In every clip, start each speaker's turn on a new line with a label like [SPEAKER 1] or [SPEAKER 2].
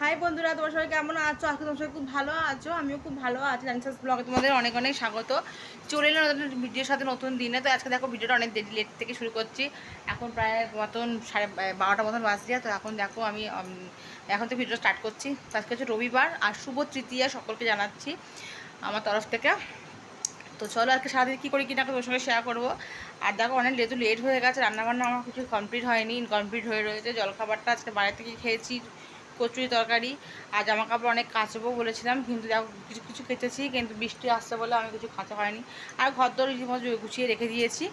[SPEAKER 1] High বন্ধুরা, তোমার সবাই কেমন আছো? আজকে তোমার সবাই খুব ভালো আছো? আমিও খুব ভালো আছি। ডান্সার্স ব্লগে তোমাদের অনেক অনেক স্বাগত। চলে এলো নতুন ভিডিওর সাথে নতুন দিনে। তো আজকে দেখো ভিডিওটা অনেক দেরি লেট থেকে শুরু করছি। এখন প্রায় মতন সাড়ে বারোটা মতন বাজছে। তো এখন দেখো আমি এখন তো ভিডিও স্টার্ট করছি। আজকে হচ্ছে রবিবার আর শুভ তৃতীয়া সকলকে জানাচ্ছি আমার তরফ থেকে। তো চলো আজকে সারাদিন কী করি কিনা তোমার সঙ্গে শেয়ার করব। আর দেখো অনেক যেহেতু লেট হয়ে গেছে। রান্নাবান্না আমার কিছু কমপ্লিট হয়নি। ইনকমপ্লিট হয়ে রয়েছে। জলখাবারটা আজকে বাইরে থেকে খেয়েছি। কচুরি তরকারি আর জামা কাপড় অনেক কাচবো বলেছিলাম, কিন্তু দেখো কিছু কিছু কেচেছি কিন্তু বৃষ্টি আসছে বলে আমি কিছু কাঁচা হয়নি। আর ঘর দর গুছিয়ে রেখে দিয়েছি।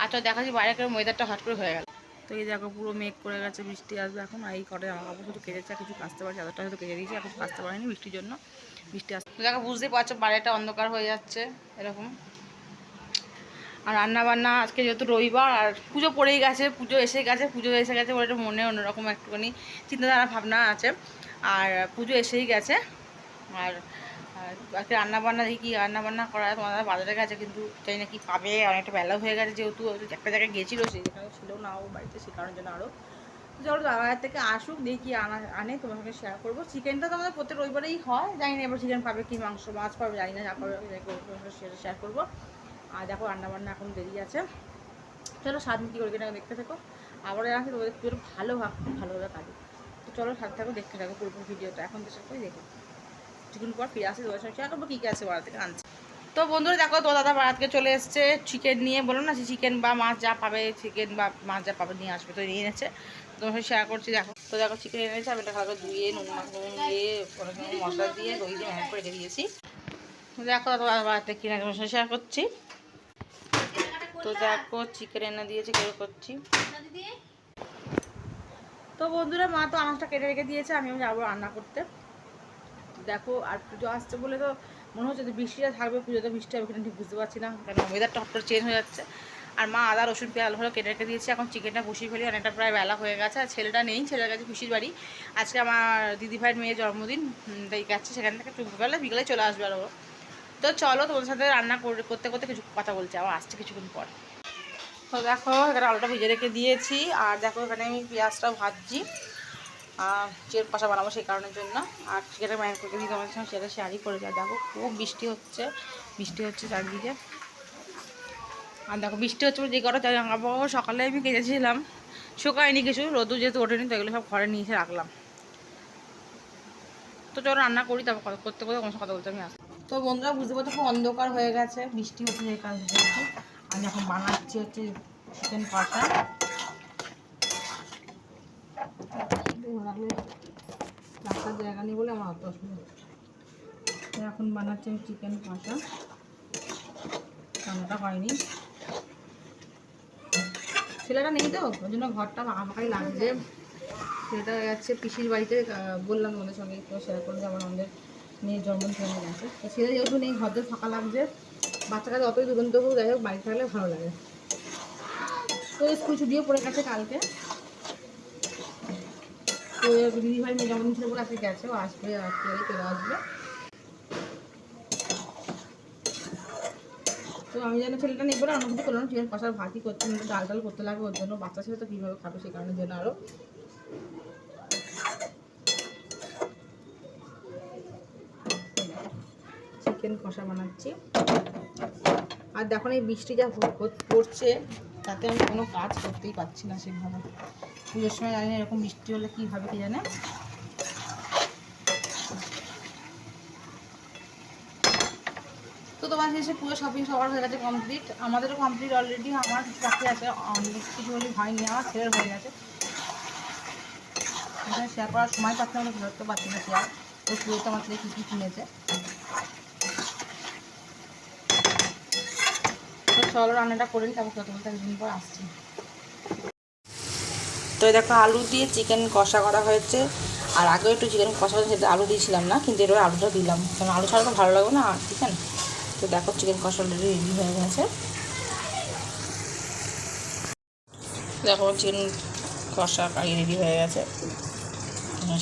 [SPEAKER 1] আর তো দেখাচ্ছি বাইরে করে ওয়েদারটা হট করে হয়ে গেল। তো এই দেখো পুরো মেঘ করে গেছে, বৃষ্টি আসবে এখন। আর এই কটা জামা কাপড় শুধু আর কিছু কাচতে পারছি চাদরটা হয়তো কেচে দিয়েছি কিছু কাচতে পারিনি বৃষ্টির জন্য। বৃষ্টি আসতে তো দেখো বুঝতেই পারছ, বাইরেটা অন্ধকার হয়ে যাচ্ছে, এরকম। আর রান্না বান্না আজকে যেহেতু রবিবার, আর পুজো পড়েই গেছে, পুজো এসে গেছে, পুজো এসে গেছে একটা মনে অন্যরকম একটুখানি চিন্তাধারা ভাবনা আছে। আর পুজো এসেই গেছে। আর আজকে রান্না বান্না দেখি রান্না বান্না করা তোমার বাজারে গেছে কিন্তু জানি না কি পাবে, অনেকটা বেলা হয়ে গেছে যেহেতু একটা জায়গায় গেছিল সে যেখানে ছিল না ও বাড়িতে, সে কারণের জন্য আরও চলো বাজার থেকে আসুক, দেখি আনা, আনে, তোমার সঙ্গে শেয়ার করব। চিকেনটা তো আমাদের প্রত্যেক রবিবারেই হয়, জানি না এবার চিকেন পাবে কি মাংস, মাছ পাবে, জানি না যা পাবে শেয়ার করব। আর দেখো রান্না বান্না এখন দেরি আছে। চলো স্বাদ কী করে কিনা দেখতে থাকো। আবার রাখি তোমাদের পুরো ভালো ভাব ভালোভাবে কাটে তো চলো সাথে থাকো, দেখতে থাকো পুরো ভিডিওটা। এখন তো সবাই দেখো। কিছুক্ষণ পর ফিরে আসি তোমার সঙ্গে। করব কী কী আছে বাড়া থেকে আনছে। তো বন্ধুরা দেখো তো দাদা বাড়া থেকে চলে এসছে চিকেন নিয়ে। বলো না চিকেন বা মাছ যা পাবে চিকেন বা মাছ যা পাবে নিয়ে আসবে। তো নিয়ে এনেছে। তোমার সঙ্গে শেয়ার করছি, দেখো। তো দেখো চিকেন এনেছে। আমি এটা ভালো করে ধুয়ে, নুন নুন দিয়ে মশলা দিয়ে, দই দিয়ে ম্যানেজ করে দিয়েছি। দেখো দাদা বাড়া থেকে কিনে তোমার সঙ্গে শেয়ার করছি। তো দেখো চিকেন এনে দিয়েছে, কেউ করছি। তো বন্ধুরা, মা তো আনাজটা কেটে রেখে দিয়েছে, আমিও যাব রান্না করতে। দেখো, আর পুজো আসছে বলে তো মনে হচ্ছে যে বৃষ্টিটা থাকবে, পুজোতে বৃষ্টি হবে ঠিক বুঝতে পারছি না, কেন ওয়েদারটা করে চেঞ্জ হয়ে যাচ্ছে। আর মা আদা, রসুন, পেঁয়াজ ভালো কেটে রেখে দিয়েছে, এখন চিকেনটা বসিয়ে ফেলি অনেকটা প্রায় বেলা হয়ে গেছে, আর ছেলেটা নেই, ছেলের কাছে খুশির বাড়ি। আজকে আমার দিদি ভাইয়ের মেয়ের জন্মদিন তাই গেছে সেখান থেকে বিকালে বিকালে চলে আসবে আরও তো চলো তোমাদের সাথে রান্না করতে করতে কিছু কথা বলছি, আবার আসছে কিছুক্ষণ পর। তো দেখো, এখানে আলুটা ভেজে রেখে দিয়েছি, আর দেখো এখানে আমি পেঁয়াজটাও ভাজছি চিকেন কষা বানাবো সেই কারণের জন্য। আর চিকেনের ম্যারিনেট করে দিই তোমাদের সঙ্গে সেটা শেয়ারই করে যায়। দেখো, খুব বৃষ্টি হচ্ছে বৃষ্টি হচ্ছে চারদিকে। আর দেখো, বৃষ্টি হচ্ছে যে কটা কাপড় সকালে আমি কেচেছিলাম, শুকায়নি কিছু রোদু যেহেতু ওঠেনি, তো এগুলো সব ঘরে নিয়ে এসে রাখলাম। তো চলো রান্না করি, তারপর করতে করতে কোনো কথা বলতে আমি আসি তো বন্ধুরা বুঝতে পারছ অন্ধকার হয়ে গেছে, বৃষ্টি হচ্ছে যে কারণে যেহেতু আমি এখন বানাচ্ছি হচ্ছে চিকেন কষা। রাখার জায়গা নেই বলে আমার অত অসুবিধা এখন বানাচ্ছি আমি চিকেন কষা। রান্নাটা হয়নি। ছেলেটা নেই তো ওই জন্য ঘরটা ফাঁকাই লাগছে। সেটা যাচ্ছে পিসির বাড়িতে বললাম ওদের সঙ্গে একটু শেয়ার করলে আমার আমাদের। মেয়ের জন্মদিন হয়ে গেছে। তো ছেলে যেহেতু নেই ঘরদের ফাঁকা লাগছে বাচ্চা কাছে অতই দুরন্ত হোক যাই হোক, বাড়ি থাকলে ভালো লাগে। তো স্কুল ছুটিও পড়ে গেছে কালকে। তো দিদি ভাই মেয়ে জন্মদিন ছিল আজকে গেছে, ও আসবে আজকে চলে আসবে। তো আমি যেন ছেলেটা নেই বলে অন্য কিছু করলাম চিকেন কষার ভাতই করতে ডাল ডাল করতে লাগবে ওর জন্য, বাচ্চা ছেলে তো কীভাবে খাবে সেই কারণের জন্য আরও চিকেন কষা বানাচ্ছি। আর দেখো এই বৃষ্টি যা পড়ছে, তাতে আমি কোনো কাজ করতেই পারছি না সেভাবে। পুজোর সময় জানি না এরকম বৃষ্টি হলে কী হবে কি জানে। তো তোমার শেষে পুরো শপিং সবার হয়ে গেছে কমপ্লিট আমাদেরও কমপ্লিট অলরেডি আমার বাকি আছে, অনেক কিছু হলে হয়নি, আমার ছেলের হয়ে গেছে। শেয়ার করার সময় পাচ্ছি না ধরতে পারছি না শেয়ার তো পুরোতে আমার ছেলে কী কী কিনেছে। চলো রান্নাটা করে নিই তারপর বলতে একদিন পর আসছি। তো দেখো আলু দিয়ে চিকেন কষা করা হয়েছে। আর আগেও একটু চিকেন কষা সেটা আলু দিয়েছিলাম না কিন্তু এবার আলুটা দিলাম। কারণ আলু ছাড়া তো ভালো লাগবে না চিকেন তো দেখো চিকেন কষা অলরেডি রেডি হয়ে গেছে। দেখো চিকেন কষা কারি রেডি হয়ে গেছে।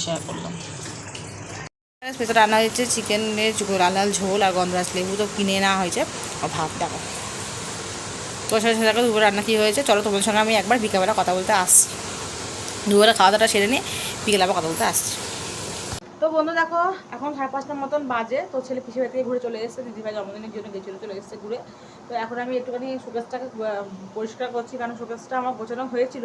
[SPEAKER 1] শেয়ার করলাম। ভেতরে রান্না হয়েছে চিকেনের লাল লাল ঝোল আর গন্ধরাজ লেবু তো কিনে নেওয়া হয়েছে। আর ভাত দেখো। তোর সাথে সাথে দুপুরে রান্না কী হয়েছে? চলো তোমাদের সঙ্গে আমি একবার বিকালবেলা কথা বলতে আসছি। দুপুরে খাওয়া দাওয়াটা সেরে নিয়ে বিকেলে আবার কথা বলতে আসছি। তো বন্ধু দেখো, এখন সাড়ে পাঁচটার মতন বাজে। তো ছেলে পিছিয়ে বাড়ি থেকে ঘুরে চলে এসেছে, দিদিভাই জন্মদিনের জন্য গেছিল, চলে এসেছে ঘুরে। তো এখন আমি একটুখানি শোকেসটাকে পরিষ্কার করছি, কারণ শোকেসটা আমার গোছানো হয়েছিল।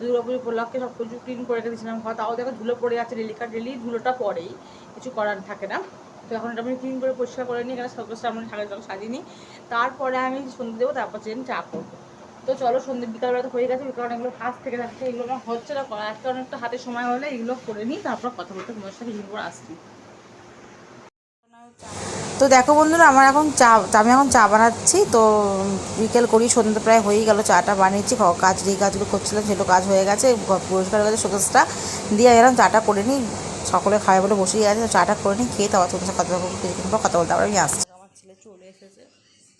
[SPEAKER 1] দুর্গাপুজো উপলক্ষে সব কিছু ক্লিন করে রেখে দিয়েছিলাম। ঘর তাও দেখো ধুলো পড়ে আছে ডেলি কার ডেলি ধুলোটা পড়েই। কিছু করার থাকে না। তো এখন এটা আমি ক্লিন করে পরিষ্কার করে নিই, এখানে শোকেসটা আমি ঢাকা জল সাজিয়ে নিই। তারপরে আমি সন্ধে দেবো, তারপর চেন চা করব। তো চলো সন্ধ্যে, বিকালবেলা তো হয়ে গেছে কারণ এগুলো ফার্স্ট থেকে থাকছে এগুলো আমার হচ্ছে না করা একটা অনেকটা হাতে সময় হলে এগুলো করে নিই, তারপর কথা বলতে তোমার সাথে কিছুদিন পর আসছি।
[SPEAKER 2] তো দেখো বন্ধুরা, আমার এখন চা, আমি এখন চা বানাচ্ছি, তো বিকেল করি, সন্ধ্যে প্রায় হয়েই গেল, চাটা বানিয়েছি কাজ, যেই কাজগুলো করছিলাম সেগুলো কাজ হয়ে গেছে ঘর পরিষ্কার হয়ে গেছে শোকেসটা দিয়ে এলাম চাটা করে নিই। সকলে খাবে বলে বসেই আছে চাটা করে নিই, খেয়ে তারপর তোমার সাথে কথা বলব কিছুক্ষণ পর কথা বলতে আমি আসছি।
[SPEAKER 1] আমার ছেলে চলে এসেছে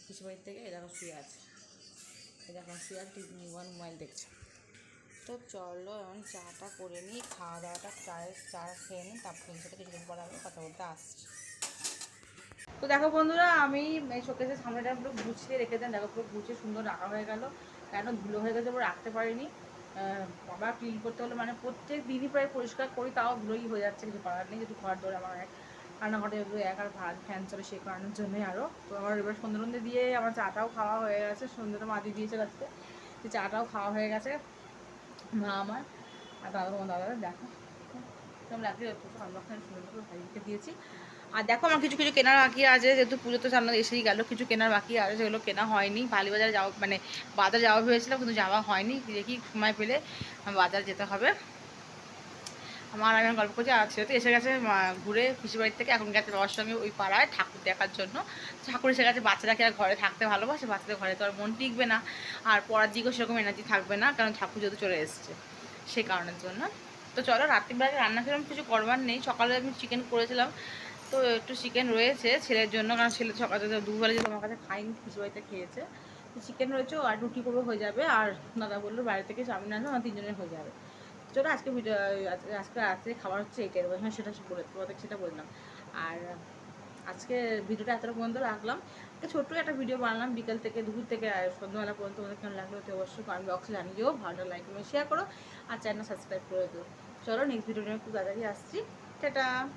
[SPEAKER 1] কিছু বাড়ির থেকে দেখো শুয়ে আছে। দেখো শুয়ে আছে টিভি মোবাইল দেখছে। তো চলো, এখন চাটা করে নিই, খাওয়া দাওয়াটা চায়ের চা খেয়ে নিই, তারপর তোমার সাথে কিছুদিন পর আমি কথা বলতে আসছি। তো দেখো বন্ধুরা, আমি শোকেসের সামনেটা পুরো গুছিয়ে রেখে দেন, দেখো পুরো গুছিয়ে সুন্দর রাখা হয়ে গেল। কেন ধুলো হয়ে গেছে পুরো রাখতে পারিনি। আবার ক্লিন করতে হলে মানে প্রত্যেক দিনই প্রায় পরিষ্কার করি তাও ধুলোই হয়ে যাচ্ছে কিছু করার নেই যেহেতু ঘর ধরে আমার এক রান্নাঘরে যেহেতু এক আর ভাত ফ্যান চলে সেই কারণের জন্যই আরও তো আমার এবার সন্ধ্যে সন্ধ্যে দিয়ে আমার চাটাও খাওয়া হয়ে গেছে সন্ধ্যেটা মাটি দিয়েছে আজকে যে চাটাও খাওয়া হয়ে গেছে মা আমার আর দাদা তোমার দাদা দেখো কেমন লাগছে আমরা সুন্দর করে ভাইকে দিয়েছি আর দেখো আমার কিছু কিছু কেনার বাকি আছে, যেহেতু পুজো তো সামনে এসেই গেল, কিছু কেনার বাকি আছে, সেগুলো কেনা হয়নি। বালি বাজারে যাওয়া মানে বাজার যাওয়া ভেবেছিলাম, কিন্তু যাওয়া হয়নি। দেখি সময় পেলে বাজার যেতে হবে। আমার আমি গল্প করছি, আর ছেলে তো এসে গেছে ঘুরে পিসি বাড়ির থেকে। এখন গেছে বাবার সঙ্গে ওই পাড়ায় ঠাকুর দেখার জন্য। ঠাকুর এসে গেছে বাচ্চারা কি আর ঘরে থাকতে ভালোবাসে, বাচ্চাদের ঘরে তো আর মন টিকবে না। আর পড়ার দিকেও সেরকম এনার্জি থাকবে না, কারণ ঠাকুর যেহেতু চলে এসছে সেই কারণের জন্য। তো চলো রাত্রিবেলা রান্না সেরকম কিছু করবার নেই। সকালে আমি চিকেন করেছিলাম তো একটু চিকেন রয়েছে ছেলের জন্য, কারণ ছেলে সকালে দুবেলা যেহেতু আমার কাছে খাইনি পিসি বাড়িতে খেয়েছে, তো চিকেন রয়েছে আর রুটি করব হয়ে যাবে, আর দাদা বলল বাইরে থেকে চাউমিন আনবে আমার তিনজনের হয়ে যাবে। চলো আজকে ভিডিও আজকে- খাবার হচ্ছে এইটাই হ্যাঁ সেটা বলে তোমাদের সেটা বললাম। আর আজকে ভিডিওটা এতটা পর্যন্ত রাখলাম। একটা ছোট্ট একটা ভিডিও বানালাম, বিকেল থেকে দুপুর থেকে সন্ধ্যাবেলা পর্যন্ত তোমাদের কেমন লাগল তো অবশ্যই কমেন্ট বক্সে দিও ভালো লাইক কমেন্ট শেয়ার করো, আর চ্যানেল সাবস্ক্রাইব করে দিও। চলো নেক্সট ভিডিও নিয়ে খুব তাড়াতাড়ি আসছি। টাটা!